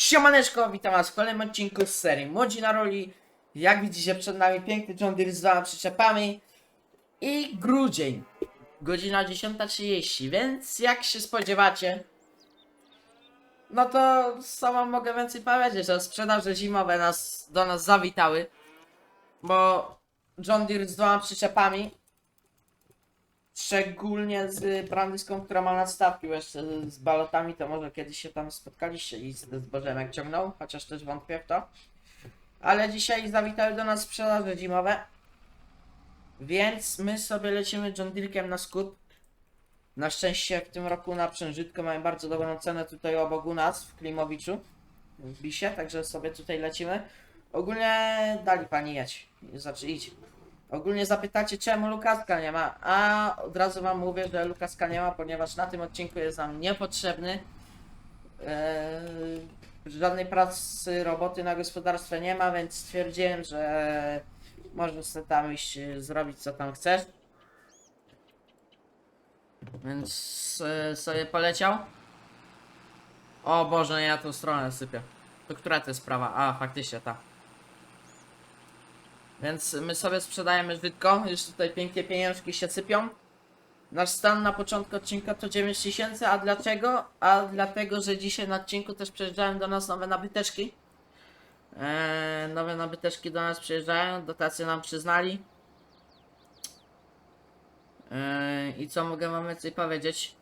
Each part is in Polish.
Siemaneczko, witam was w kolejnym odcinku z serii Młodzi na roli. Jak widzicie przed nami piękny John Deere z dwoma przyczepami i grudzień. Godzina 10.30, więc jak się spodziewacie, no to co wam mogę więcej powiedzieć, że sprzedaże zimowe nas, do nas zawitały, bo John Deere z dwoma przyczepami, szczególnie z brandyską, która ma nadstawki, jeszcze z balotami, to może kiedyś się tam spotkaliście i ze zbożem jak ciągnął, chociaż też wątpię w to. Ale dzisiaj zawitały do nas sprzedaże zimowe, więc my sobie lecimy John Deere'kiem na skup. Na szczęście w tym roku na Przężytko mają bardzo dobrą cenę tutaj obok u nas w Klimowiczu, w Bisie, także sobie tutaj lecimy. Ogólnie dali pani jeć, znaczy idź. Ogólnie zapytacie czemu Lukaska nie ma, a od razu wam mówię, że Lukaska nie ma, ponieważ na tym odcinku jest nam niepotrzebny. Eee, żadnej pracy, roboty na gospodarstwie nie ma, więc stwierdziłem, że możesz sobie tam iść e, zrobić co tam chcesz. Więc e, sobie poleciał. O Boże, ja tą stronę sypię. To która to jest sprawa? A, faktycznie ta. Więc my sobie sprzedajemy żydko, już tutaj pięknie pieniążki się sypią. Nasz stan na początku odcinka to 9000, a dlaczego? A dlatego, że dzisiaj na odcinku też przyjeżdżają do nas nowe nabyteczki. Eee, nowe nabyteczki do nas przyjeżdżają, dotacje nam przyznali. Eee, I co mogę wam więcej powiedzieć?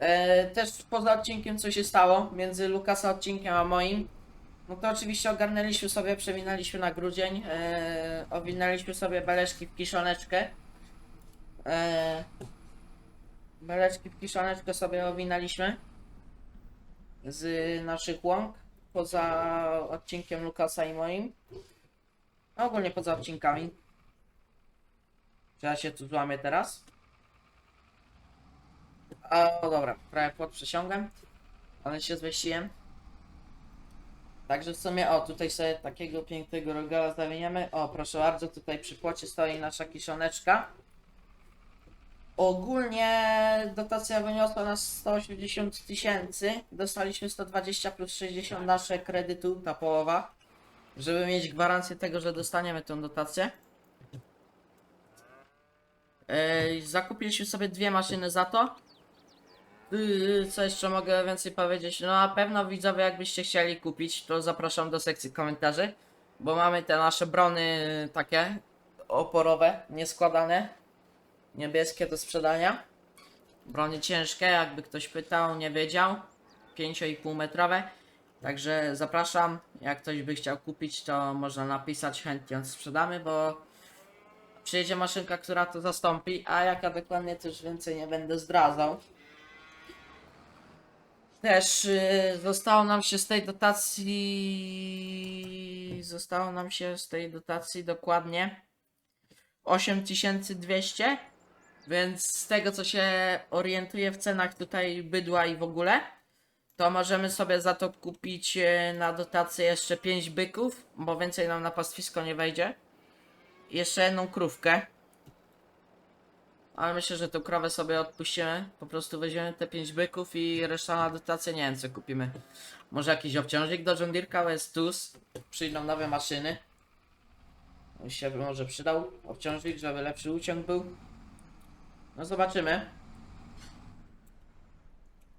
Eee, też poza odcinkiem co się stało między Lukasa odcinkiem a moim. No to oczywiście ogarnęliśmy sobie, przewinęliśmy na grudzień, e, owinęliśmy sobie beleczki w kiszoneczkę. E, beleczki w kiszoneczkę sobie owinęliśmy z naszych łąk, poza odcinkiem Lukasa i moim. Ogólnie poza odcinkami. Czy ja się tu złamię teraz? A, no dobra, prawie pod przesiągłem, ale się zmieściłem. Także w sumie, o, tutaj sobie takiego pięknego rogala zawiniemy. O, proszę bardzo, tutaj przy płocie stoi nasza kiszoneczka. Ogólnie dotacja wyniosła nas 180 tysięcy. Dostaliśmy 120 plus 60 nasze kredytu, ta połowa. Żeby mieć gwarancję tego, że dostaniemy tą dotację. Zakupiliśmy sobie dwie maszyny za to. Yy, Co jeszcze mogę więcej powiedzieć? No na pewno widzowie jakbyście chcieli kupić, to zapraszam do sekcji komentarzy. Bo mamy te nasze brony takie oporowe, nieskładane. Niebieskie do sprzedania. Brony ciężkie, jakby ktoś pytał, nie wiedział. 5,5 metrowe. Także zapraszam, jak ktoś by chciał kupić, to można napisać, chętnie sprzedamy, bo przyjedzie maszynka, która to zastąpi, a jaka dokładnie też więcej nie będę zdradzał. Też y, zostało nam się z tej dotacji. Zostało nam się z tej dotacji dokładnie 8200. Więc z tego co się orientuję w cenach tutaj bydła i w ogóle, to możemy sobie za to kupić y, na dotację jeszcze 5 byków, bo więcej nam na pastwisko nie wejdzie. Jeszcze jedną krówkę. Ale myślę, że tą krowę sobie odpuścimy. Po prostu weźmiemy te 5 byków i reszta na dotację nie wiem co kupimy. Może jakiś obciążnik do John Deere'ka, jest TUS. Przyjdą nowe maszyny. On się może przydał obciążnik, żeby lepszy uciąg był. No zobaczymy.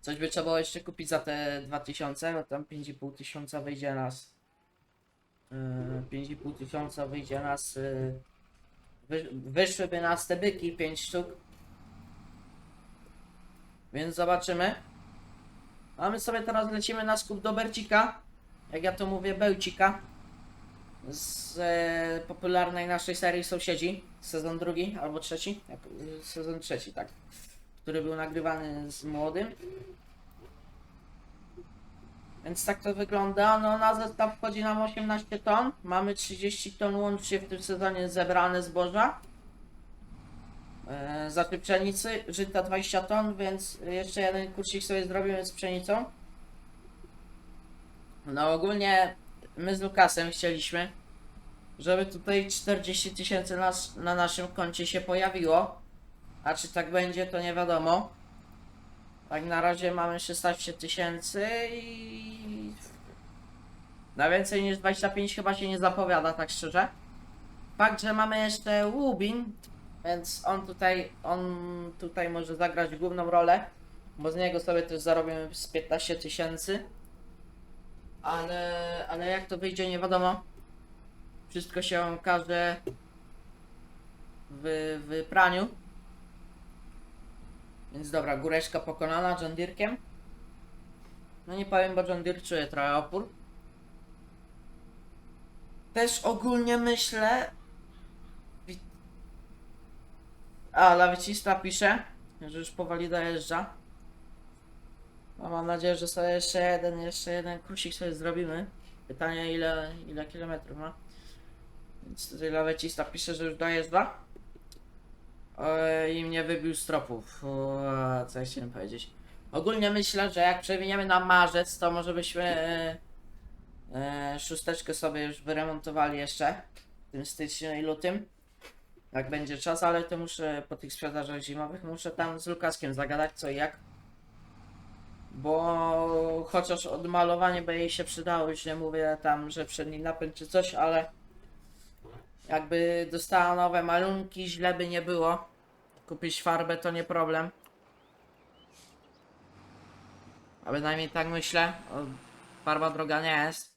Coś by trzeba było jeszcze kupić za te 2000, bo tam 5,5 tysiąca wyjdzie nas. Yy, 5,5 tysiąca wyjdzie nas. Yy, wy, wyszłyby nas te byki 5 sztuk. Więc zobaczymy. A my sobie teraz lecimy na skup do Bercika. Jak ja to mówię, Bełcika. Z e, popularnej naszej serii Sąsiedzi. Sezon drugi albo trzeci. Sezon trzeci, tak. Który był nagrywany z młodym. Więc tak to wygląda. No na zestaw wchodzi nam 18 ton. Mamy 30 ton łącznie w tym sezonie zebrane zboża. E, pszenicy, żyta 20 ton, więc jeszcze jeden kurcik sobie zrobimy z pszenicą. No ogólnie my z Lukasem chcieliśmy, żeby tutaj 40 tysięcy na naszym koncie się pojawiło. A czy tak będzie, to nie wiadomo. Tak na razie mamy 16 tysięcy i Na więcej niż 25 chyba się nie zapowiada, tak szczerze. Fakt, że mamy jeszcze Łubin, więc on tutaj, on tutaj może zagrać główną rolę, bo z niego sobie też zarobimy z 15 tysięcy. Ale, ale jak to wyjdzie, nie wiadomo. Wszystko się okaże w, w praniu. Więc dobra, góreczka pokonana John Deere'kiem. No nie powiem, bo John Deere czuje trochę opór. Też ogólnie myślę... A, lawicista pisze, że już powoli dojeżdża. No, mam nadzieję, że sobie jeszcze jeden, jeszcze jeden kursik sobie zrobimy. Pytanie ile, ile kilometrów ma. Więc tutaj lawecista pisze, że już dojeżdża. I mnie wybił z tropów. O, co ja chciałem powiedzieć. Ogólnie myślę, że jak przewiniemy na marzec, to może byśmy e, e, szósteczkę sobie już wyremontowali jeszcze w tym styczniu i lutym. Jak będzie czas, ale to muszę po tych sprzedażach zimowych, muszę tam z Lukaskiem zagadać co i jak. Bo chociaż odmalowanie by jej się przydało, już nie mówię tam, że przedni napęd czy coś, ale jakby dostała nowe malunki, źle by nie było. Kupić farbę to nie problem. A bynajmniej tak myślę. O, farba droga nie jest.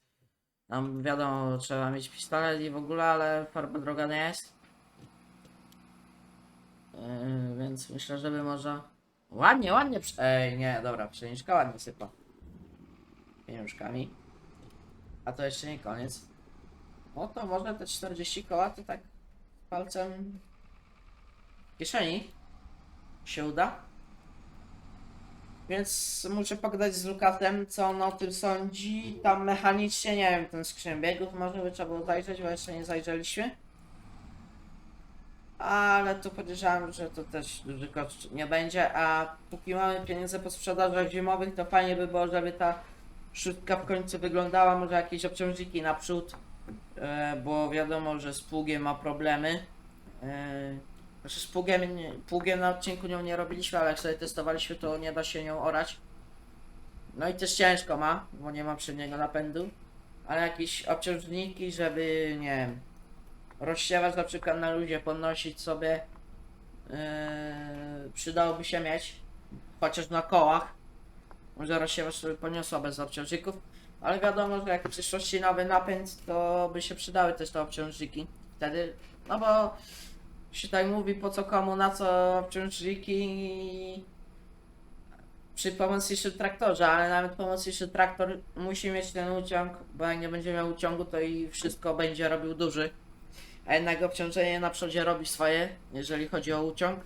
Tam wiadomo, trzeba mieć pistolet i w ogóle, ale farba droga nie jest. Yy, więc myślę, żeby może... Ładnie, ładnie... prze- Ej, nie, dobra, pszeniczka ładnie sypa. Pieniążkami. A to jeszcze nie koniec. No to może te 40 koła to tak palcem w kieszeni się uda. Więc muszę pogadać z Lukasem, co on o tym sądzi. Tam mechanicznie, nie wiem, ten skrzyń biegów może by trzeba było zajrzeć, bo jeszcze nie zajrzeliśmy. Ale tu podejrzewam, że to też duży koszt nie będzie, a póki mamy pieniądze po sprzedażach zimowych, to fajnie by było, żeby ta szóstka w końcu wyglądała, może jakieś obciążniki naprzód, bo wiadomo, że z pługiem ma problemy. E, znaczy z pługiem, pługiem na odcinku nią nie robiliśmy, ale jak sobie testowaliśmy, to nie da się nią orać. No i też ciężko ma, bo nie ma przedniego napędu. Ale jakieś obciążniki, żeby, nie wiem, rozsiewać na przykład na ludzie, podnosić sobie, yy, przydałoby się mieć, chociaż na kołach. Może rozsiewacz sobie poniosła bez obciążników, ale wiadomo, że jak w przyszłości nowy napęd, to by się przydały też te obciążniki. Wtedy, no bo się tak mówi po co komu, na co obciążniki przy pomocniczym traktorze, ale nawet pomocniczy traktor musi mieć ten uciąg, bo jak nie będzie miał uciągu, to i wszystko będzie robił duży. A jednak obciążenie na przodzie robi swoje, jeżeli chodzi o uciąg.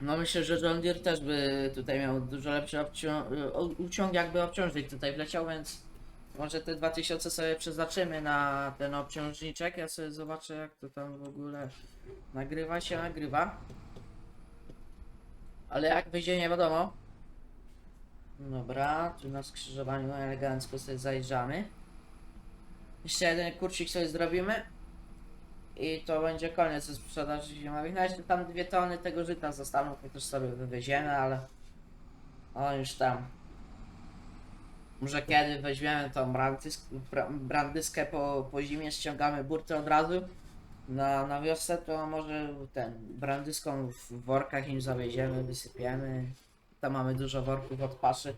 No myślę, że John Deere też by tutaj miał dużo lepszy uciąg, jakby obciążnik tutaj wleciał, więc może te 2000 sobie przeznaczymy na ten obciążniczek. Ja sobie zobaczę jak to tam w ogóle nagrywa się, nagrywa. Ale jak wyjdzie nie wiadomo. Dobra, tu na skrzyżowaniu elegancko sobie zajrzamy. Jeszcze jeden kurcik sobie zrobimy. I to będzie koniec ze sprzedaży zimowych. No jeszcze tam dwie tony tego żyta zostaną, to też sobie wywieziemy, ale... O, już tam. Może kiedy weźmiemy tą brandys bra- brandyskę po, po zimie, ściągamy burtę od razu na, na wiosnę, to może ten brandyską w workach im zawieziemy, wysypiemy. Tam mamy dużo worków od paszy.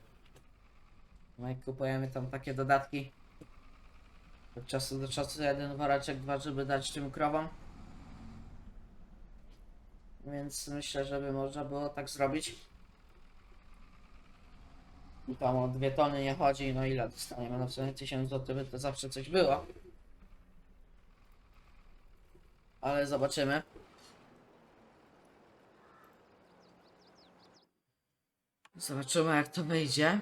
No i kupujemy tam takie dodatki. Od czasu do czasu jeden woreczek, dwa, żeby dać tym krowom. Więc myślę, żeby można było tak zrobić. I tam o dwie tony nie chodzi, no ile dostaniemy? No w sumie 1000 zł by to zawsze coś było. Ale zobaczymy. Zobaczymy jak to wyjdzie.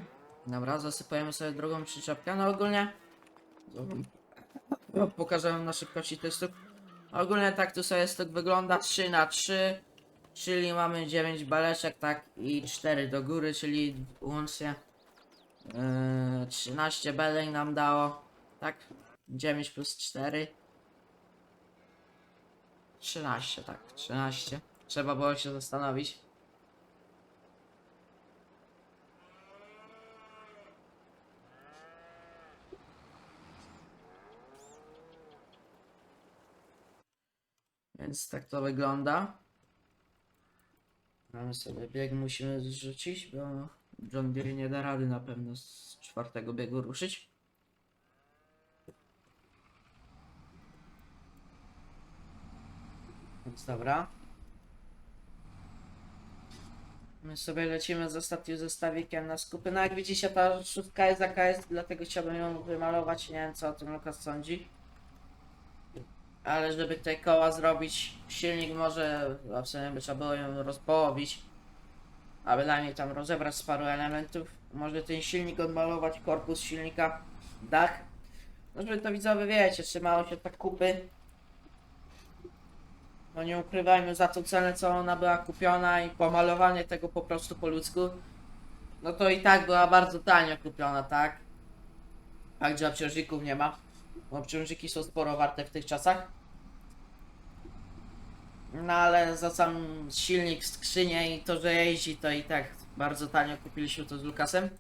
Dobra, zasypujemy sobie drugą przyczepkę. No ogólnie... No, pokażę wam na szybkości testów. Ogólnie tak tu sobie stok wygląda 3 na 3 Czyli mamy 9 baleczek, tak i 4 do góry, czyli łącznie Yy, 13 belek nam dało, tak? 9 plus 4. 13, tak, 13. Trzeba było się zastanowić. Więc tak to wygląda. Mamy sobie bieg, musimy zrzucić, bo John Deere nie da rady na pewno z czwartego biegu ruszyć. Więc dobra. My sobie lecimy z ostatnim zestawikiem na skupy. No jak widzicie ta szóstka jest jaka jest, dlatego chciałbym ją wymalować. Nie wiem co o tym Lukas sądzi. Ale żeby te koła zrobić, silnik może, a w sumie by trzeba było ją rozpołowić. A bynajmniej tam rozebrać z paru elementów. Może ten silnik odmalować, korpus silnika, dach. No żeby to widzowie wiecie, trzymało się tak kupy. No nie ukrywajmy za tą cenę co ona była kupiona i pomalowanie tego po prostu po ludzku. No to i tak była bardzo tanio kupiona, tak? A gdzie obciążników nie ma? Bo obciążniki są sporo warte w tych czasach. No ale za sam silnik, skrzynię i to, że jeździ, to i tak bardzo tanio kupiliśmy to z Lukasem.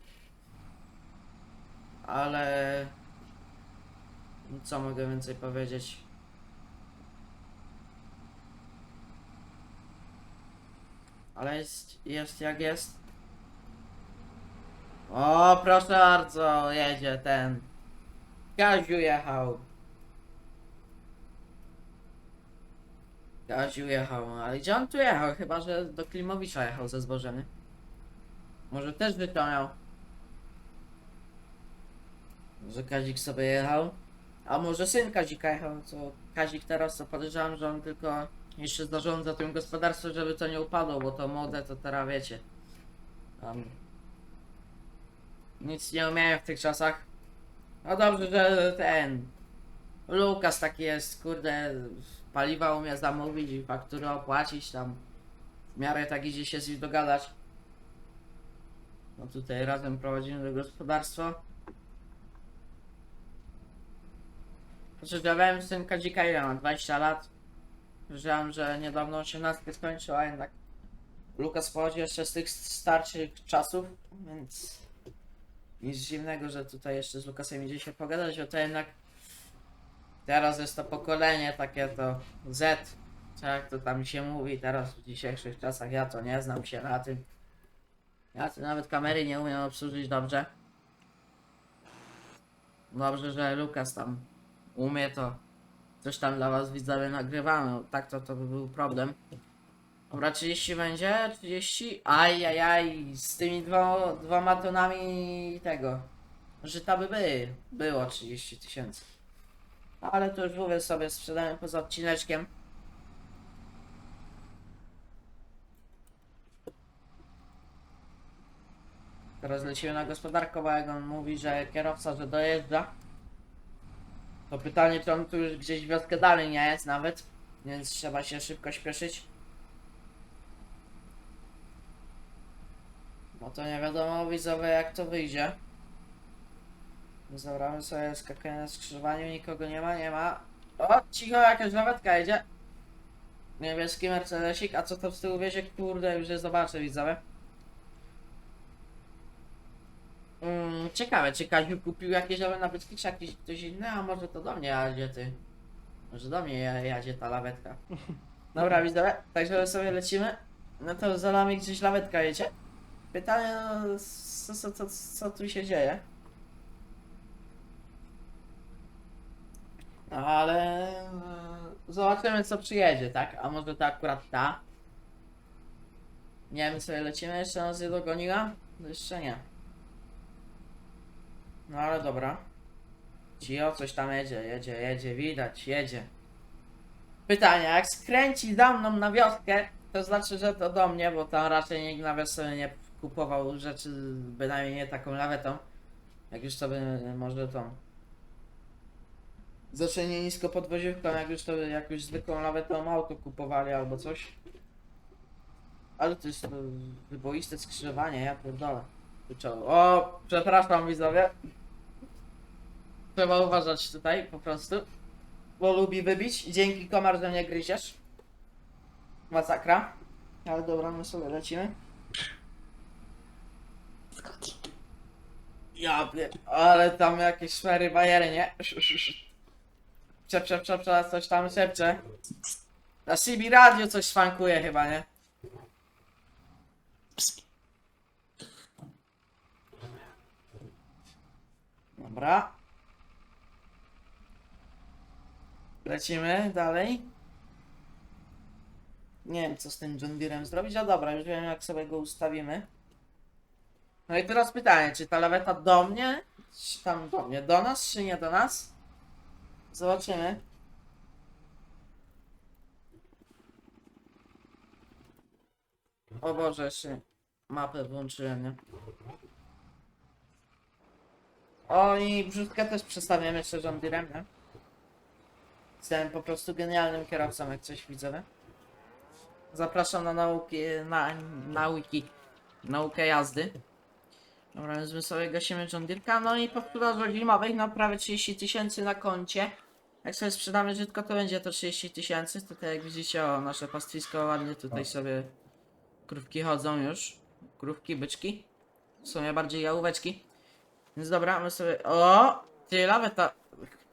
Ale... Co mogę więcej powiedzieć? Ale jest, jest jak jest. O, proszę bardzo, jedzie ten. Kaziu jechał. Kaziu jechał, ale gdzie on tu jechał? Chyba, że do Klimowicza jechał ze zbożem. nie? Może też by to miał. Że Kazik sobie jechał. A może syn Kazika jechał, co Kazik teraz to podejrzewam, że on tylko jeszcze zarządza tym gospodarstwem, żeby to nie upadło, bo to młode to teraz wiecie. Tam nic nie umieją w tych czasach. No dobrze, że ten Lukas taki jest, kurde, paliwa umie zamówić i fakturę opłacić tam. W miarę tak idzie się z nim dogadać. No tutaj razem prowadzimy gospodarstwo. Że ten Kadzika ile ma? 20 lat. Wiedziałem, że niedawno 18 skończył, a jednak Lukas pochodzi jeszcze z tych starszych czasów, więc nic dziwnego, że tutaj jeszcze z Lukasem idzie się pogadać, bo to jednak teraz jest to pokolenie takie to Z, jak to tam się mówi teraz w dzisiejszych czasach, ja to nie znam się na tym. Ja to nawet kamery nie umiem obsłużyć dobrze. Dobrze, że Lukas tam umie to coś tam dla was widzowie nagrywamy, tak to to by był problem. Dobra, 30 będzie? 30? Ajajaj, z tymi dwo, dwoma tonami tego. Żyta by by, było 30 tysięcy. Ale to już mówię sobie, sprzedamy poza odcineczkiem. Teraz lecimy na gospodarkę, bo jak on mówi, że kierowca, że dojeżdża. To pytanie, czy on tu już gdzieś wioskę dalej nie jest nawet, więc trzeba się szybko śpieszyć. No to nie wiadomo widzowie jak to wyjdzie. Zabramy sobie skakanie na skrzyżowaniu, nikogo nie ma, nie ma. O, cicho, jakaś lawetka jedzie. Niebieski Mercedesik, a co to z tyłu wiezie? Kurde, już je zobaczę widzowie. Mm, ciekawe, czy Kaziu kupił jakieś nowe nabytki, czy jakiś ktoś inny, a może to do mnie jadzie ty. Może do mnie ja- jadzie ta lawetka. Dobra, widzowie, także sobie lecimy. No to za nami gdzieś lawetka jedzie. Pytanie, no, co, co, co, co tu się dzieje? No ale e, zobaczymy co przyjedzie, tak? A może to akurat ta? Nie wiem, sobie lecimy, jeszcze nas nie dogoniła? No jeszcze nie. No ale dobra. Cio, coś tam jedzie, jedzie, jedzie, widać, jedzie. Pytanie, jak skręci za mną na wioskę, to znaczy, że to do mnie, bo tam raczej nikt na wiosce nie kupował rzeczy, bynajmniej nie taką lawetą. Jak już sobie może tą zaczęli nisko podwoziówką, jak już to jakąś zwykłą lawetą auto kupowali albo coś. Ale to jest e, wyboiste skrzyżowanie, ja pierdolę. Kurczę, O, przepraszam widzowie. Trzeba uważać tutaj po prostu. Bo lubi wybić. Dzięki komar, że mnie gryziesz. Masakra. Ale dobra, my sobie lecimy. Ja. Ale tam jakieś szmery bajery, nie? Szep, szep, szep, szep, coś tam szepcze. Na CB Radio coś szwankuje chyba, nie? Dobra. Lecimy dalej. Nie wiem co z tym John zrobić, a dobra, już wiem jak sobie go ustawimy. No i teraz pytanie, czy ta laweta do mnie, czy tam do mnie, do nas, czy nie do nas? Zobaczymy. O Boże, jeszcze mapę włączyłem, nie? O i brzydkę też przedstawiam jeszcze John nie? Jestem po prostu genialnym kierowcą, jak coś widzę. Zapraszam na nauki, na nauki, naukę jazdy. Dobra, więc my sobie gasimy John Deere'ka, no i po wpływach zimowych, no prawie 30 tysięcy na koncie. Jak sobie sprzedamy brzydko, to będzie to 30 tysięcy. Tutaj jak widzicie, o, nasze pastwisko ładnie tutaj sobie krówki chodzą już. Krówki, byczki. W sumie bardziej jałóweczki. Więc dobra, my sobie... O! Ty, laweta...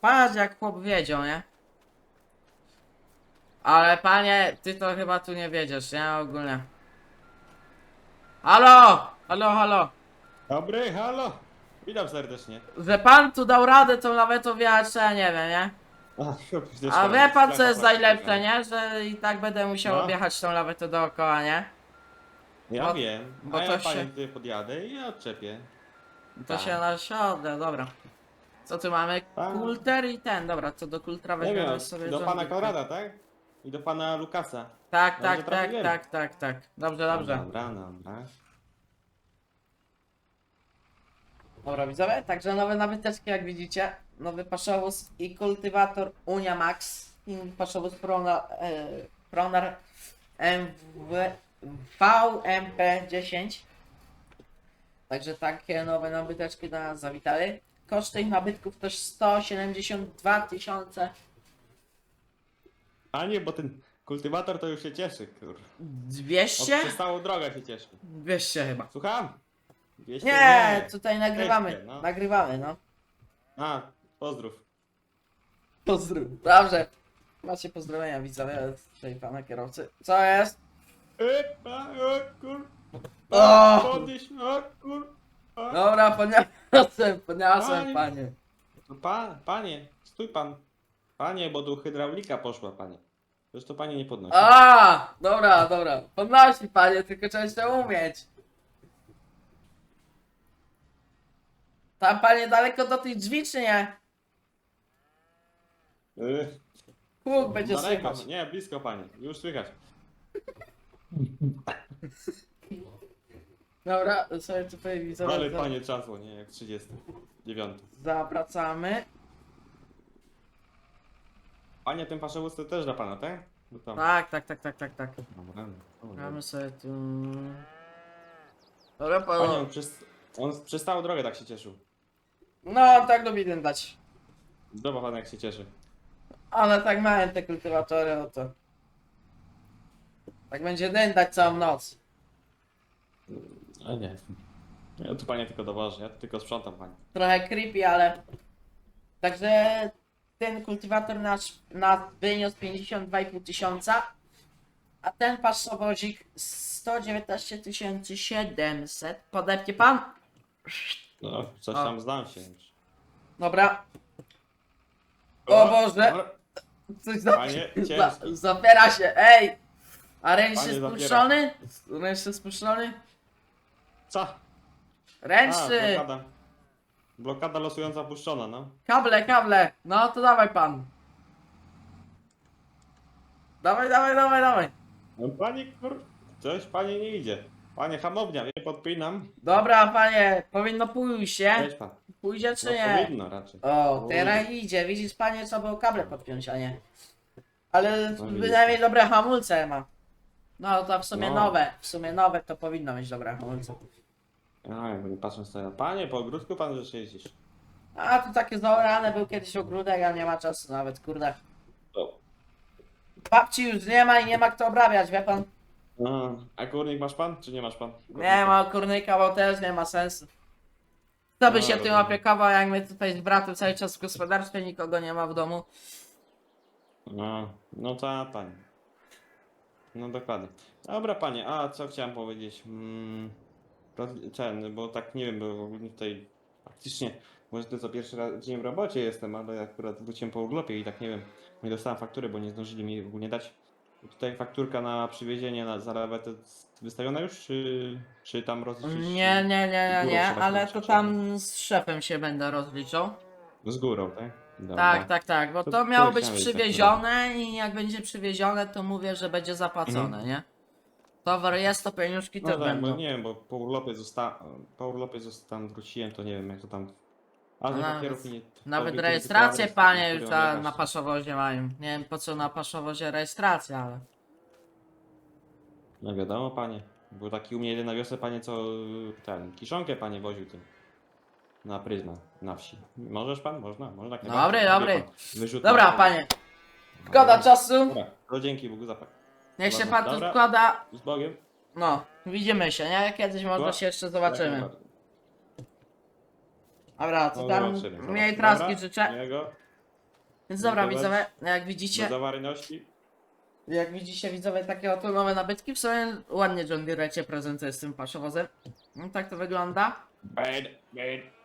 Patrz jak chłop wiedział, nie? Ale panie, ty to chyba tu nie wiedziesz, nie? Ogólnie. Halo! Halo, halo! Dobry, halo! Witam serdecznie. Że pan tu dał radę tą lawetą wjechać, to ja nie wiem, nie? A, wie pan co jest najlepsze, nie? Że i tak będę musiał No. objechać tą lawetę dookoła, nie? Ja Bo- wiem, bo a to ja się- tutaj podjadę i ja odczepię. To Tak. się na środę, dobra. Co tu mamy? Tak. Kulter i ten, dobra, co do kultra Nie weźmiemy wiem, sobie do pana Deere. Konrada, tak? I do pana Lukasa. Tak, Dobrze tak, tak, trafiłem? tak, tak, tak. Dobrze, dobrze. Dobra, dobra. Dobra, widzowie, także nowe nabyteczki, jak widzicie. Nowy paszowóz i kultywator Unia Max. I paszowóz Pronar, e, Pronar MW, VMP10. Także takie nowe nabyteczki do nas zawitały. Koszt tych nabytków też 172 tysiące. A nie, bo ten kultywator to już się cieszy, kur. Od 200? przestałą drogę się cieszy. 200 chyba. Słucham? 200 Nie, tutaj nagrywamy. No. Nagrywamy, no. A, pozdrów. Pozdrów. Dobrze. Macie pozdrowienia widzowie od tutaj pana kierowcy. Co jest? Epa, o kur... O! Podnieś, o kur... O. Dobra, podniosłem, podniosłem Panie. panie. No Pa, panie, stój pan. Panie, bo tu hydraulika poszła, panie. To panie nie podnosi. A, dobra, dobra. Podnosi panie, tylko trzeba jeszcze umieć. Tam panie daleko do tych drzwi czy nie? Y, będzie daleko, słychać. nie, blisko panie, już słychać. Dobra, sobie tutaj widzowie. Ale za- panie trzasło, nie, jak 39. Zawracamy. Panie, ten paszewóz to też dla pana, tak? Bo tam... Tak, tak, tak, tak, tak, tak. Dobra, dobra. Mamy sobie tu... Dobra, Panie, on przez, on przez całą drogę tak się cieszył. No, tak lubi dać. Dobra pan jak się cieszy. Ale tak mają te kultywatory, no to... Tak będzie dętać całą noc. A nie. Ja tu panie tylko dowożę, ja tu tylko sprzątam panie. Trochę creepy, ale... Także ten kultywator nasz, nasz wyniósł 52,5 tysiąca, a ten paszowozik 119 700. Podepnie pan? No, coś tam znam się już. Dobra. O Boże. dobra. Coś za... Panie, za... ciężki. zapiera się, ej! A ręczny Panie, zapiera. spuszczony? Ręczny spuszczony? Co? A, Ręczny! blokada. Blokada losująca puszczona, no. Kable, kable! No to dawaj pan. Dawaj, dawaj, dawaj, dawaj. No panie kur... Coś panie nie idzie. Panie hamownia, nie podpinam. Dobra, panie, powinno pójść, nie? Pan. Pójdzie czy No nie? powinno raczej. O, teraz idzie. Widzisz, panie, co było kable podpiąć, a nie. Ale No, widzisz. bynajmniej dobre hamulce ma. No to w sumie No. nowe. W sumie nowe to powinno mieć dobre hamulce. A, jakby nie patrząc to. Panie, po ogródku pan że jeździsz. A tu takie zaorane był kiedyś ogródek, a nie ma czasu nawet, kurde. O. Babci już nie ma i nie ma kto obrabiać, wie pan? A, a kurnik masz pan, czy nie masz pan? Nie ma kurnika, bo też nie ma sensu. Kto by No, się tym rozumiem. opiekował, jak my tutaj z bratem cały czas w gospodarstwie nikogo nie ma w domu. No, no to panie. No dokładnie. Dobra panie, a co chciałem powiedzieć? Mm, roz- ten, bo tak nie wiem, bo ogólnie tutaj faktycznie może to co pierwszy raz dzień w robocie jestem, ale akurat wróciłem po urlopie i tak nie wiem, nie dostałem faktury, bo nie zdążyli mi ogólnie dać. Tutaj fakturka na przywiezienie na za lawetę wystawiona już, czy, czy tam rozliczyć? Nie, nie, nie, nie, nie, ale to tam z szefem się będę rozliczał. Z górą, tak? Dobra. Tak, tak, tak, bo To- to to miało być chciałem wiedzieć, przywiezione i jak będzie przywiezione, to mówię, że będzie zapłacone, nie? Towar jest, to pieniążki No też tak, bo będą. nie wiem, bo po urlopie zosta... po urlopie zosta... tam wróciłem, to nie wiem jak to tam... A No że nawet- papierów nie... Nawet papierów rejestrację nie panie już za, jechać. na paszowozie mają. Nie wiem po co na paszowozie rejestracja, ale... No wiadomo panie, był taki u mnie jeden na wiosce panie, co ten, kiszonkę panie woził tym. Na pryzmę, na wsi. Możesz pan? Można? Można. jak Dobry, najbardziej. dobry. Wie pan, wyrzut Dobra na- panie, szkoda czasu. Dobra, to dzięki Bogu zapach. Niech się pan tu dobra. wkłada. Z Bogiem. No, widzimy się, nie? Kiedyś może Dobra. się jeszcze zobaczymy. No, Dobra, to tam zobaczymy, zobaczymy. mniej traski Dobra, życzę. Miłego. Więc dobra Dziękuję widzowie, jak Do widzicie, zawarności. jak widzicie widzowie takie oto nowe nabytki, w sumie ładnie John Deere cię prezentuje z tym paszowozem. No tak to wygląda. Bad, bad.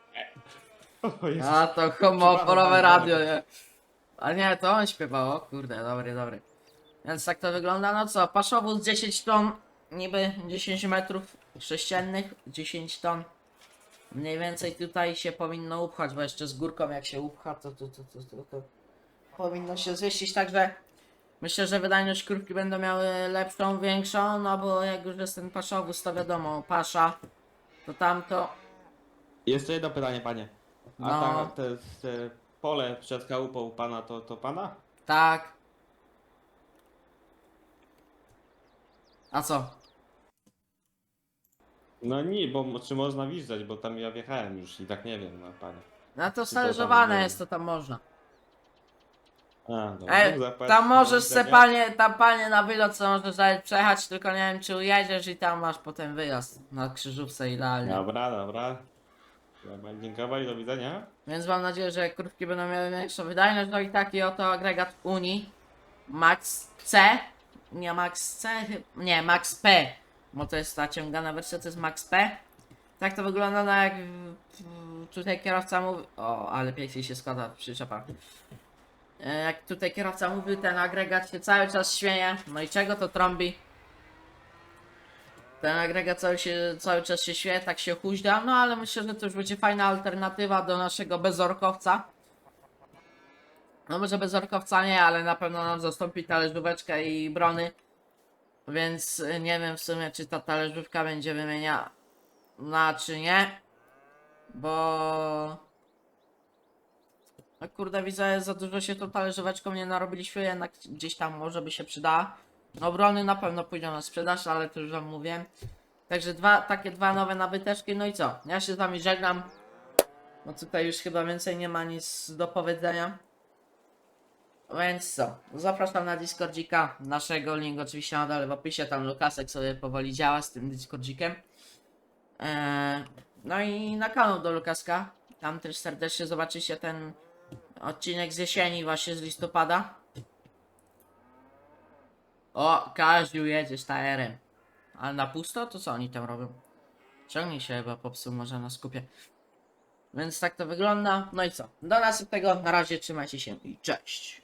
O. A to homoporowe radio, nie? A nie, to on śpiewał, o kurde, dobry, dobry. Więc tak to wygląda, no co, paszowóz 10 ton, niby 10 metrów sześciennych, 10 ton. Mniej więcej tutaj się powinno upchać, bo jeszcze z górką jak się upcha, to, to, to, to, to, to powinno się zmieścić, także myślę, że wydajność krówki będą miały lepszą, większą, no bo jak już jest ten paszowóz, to wiadomo, pasza, to tamto, Jeszcze jedno pytanie, panie. A No. ta, te, te pole przed chałupą u pana, to, to pana? tak. A co? No nie, bo czy można wjeżdżać, bo tam ja wjechałem już i tak nie wiem, no panie. No to było? jest, to tam można. A, dobra. Zapłać, tam możesz se panie, tam panie na wylot co możesz nawet przejechać, tylko nie wiem czy ujedziesz i tam masz potem wyjazd na krzyżówce idealnie. Dobra, dobra. Dobra, dziękować, do widzenia. Więc mam nadzieję, że krówki będą miały większą wydajność. No i taki oto agregat Uni Max C. Nie Max C, nie Max P. Bo to jest ta ciągana wersja, to jest Max P. Tak to wygląda no jak tutaj kierowca mówi. O, ale pięknie się składa przyczepa. E, Jak tutaj kierowca mówił, ten agregat się cały czas śmieje. No i czego to trąbi? Ten agregat cały, się, cały czas się śmieje, tak się huźda, no ale myślę, że to już będzie fajna alternatywa do naszego bezorkowca. No może bezorkowca nie, ale na pewno nam zastąpi talerzóweczkę i brony. Więc y, nie wiem w sumie, czy ta talerzówka będzie wymieniana, czy nie. Bo... No kurde, widzę, za dużo się tą talerzóweczką nie narobiliśmy, jednak gdzieś tam może by się przydała. No brony na pewno pójdą na sprzedaż, ale to już wam mówię. Także dwa, takie dwa nowe nabyteczki, no i co? Ja się z wami żegnam. No tutaj już chyba więcej nie ma nic do powiedzenia. Więc co? Zapraszam na Discordzika naszego, link oczywiście na dole w opisie, tam Lukasek sobie powoli działa z tym Discordzikiem. Eee, no i na kanał do Lukaska. Tam też serdecznie zobaczycie ten odcinek z jesieni, właśnie z listopada. O, Kaziu jedziesz TR-em. Ale na pusto? To co oni tam robią? Ciągnie się chyba popsuł może na skupie. Więc tak to wygląda. No i co? Do następnego. Na razie trzymajcie się i cześć.